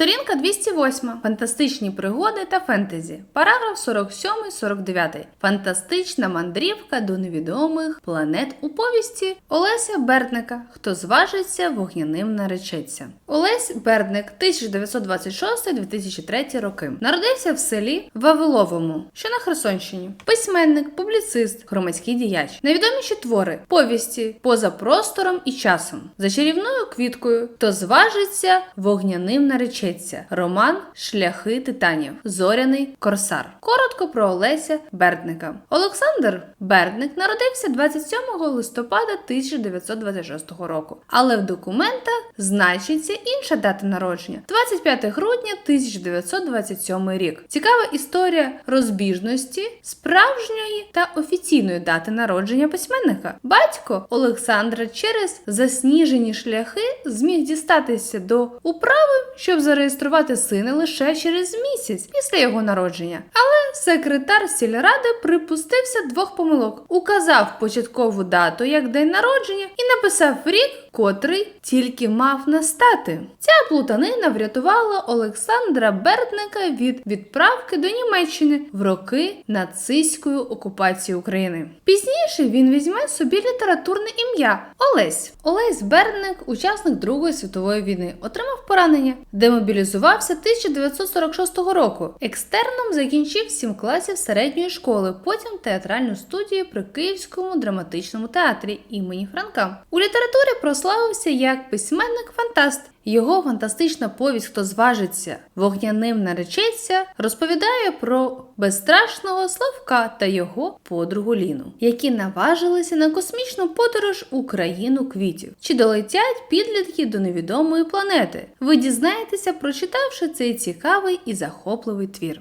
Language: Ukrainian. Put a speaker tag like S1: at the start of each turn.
S1: Сторінка 208. Фантастичні пригоди та фентезі. Параграф 47-49. Фантастична мандрівка до невідомих планет у повісті Олеся Бердника. Хто зважиться, вогняним наречеться. Олесь Бердник, 1926-2003 роки. Народився в селі Вавиловому, що на Херсонщині. Письменник, публіцист, громадський діяч. Найвідоміші твори, повісті поза простором і часом. За чарівною квіткою, хто зважиться, вогняним наречеться. Роман Шляхи титанів. Зоряний корсар. Коротко про Олеся Бердника. Олександр Бердник народився 27 листопада 1926 року, але в документах значиться інша дата народження 25 грудня 1927 рік. Цікава історія розбіжності справжньої та офіційної дати народження письменника. Батько Олександра через засніжені шляхи зміг дістатися до управи, щоб зареєструвати сина лише через місяць після його народження. Але секретар сільради припустився двох помилок: указав початкову дату як день народження і написав рік, котрий тільки мав настати. Ця плутанина врятувала Олександра Бердника від відправки до Німеччини в роки нацистської окупації України. Пізніше він візьме собі літературне ім'я Олесь. Олесь Бердник, учасник Другої світової війни, отримав поранення, демобілізувався 1946 року. Екстерном закінчив 7 класів середньої школи, потім театральну студію при Київському драматичному театрі імені Франка. У літературі прославився як письменник-фантаст. Його фантастична повість Хто зважиться вогняним наречеться розповідає про безстрашного Славка та його подругу Ліну, які наважилися на космічну подорож у країну квітів. Чи долетять підлітки до невідомої планети? Ви дізнаєтеся, прочитавши цей цікавий і захопливий твір.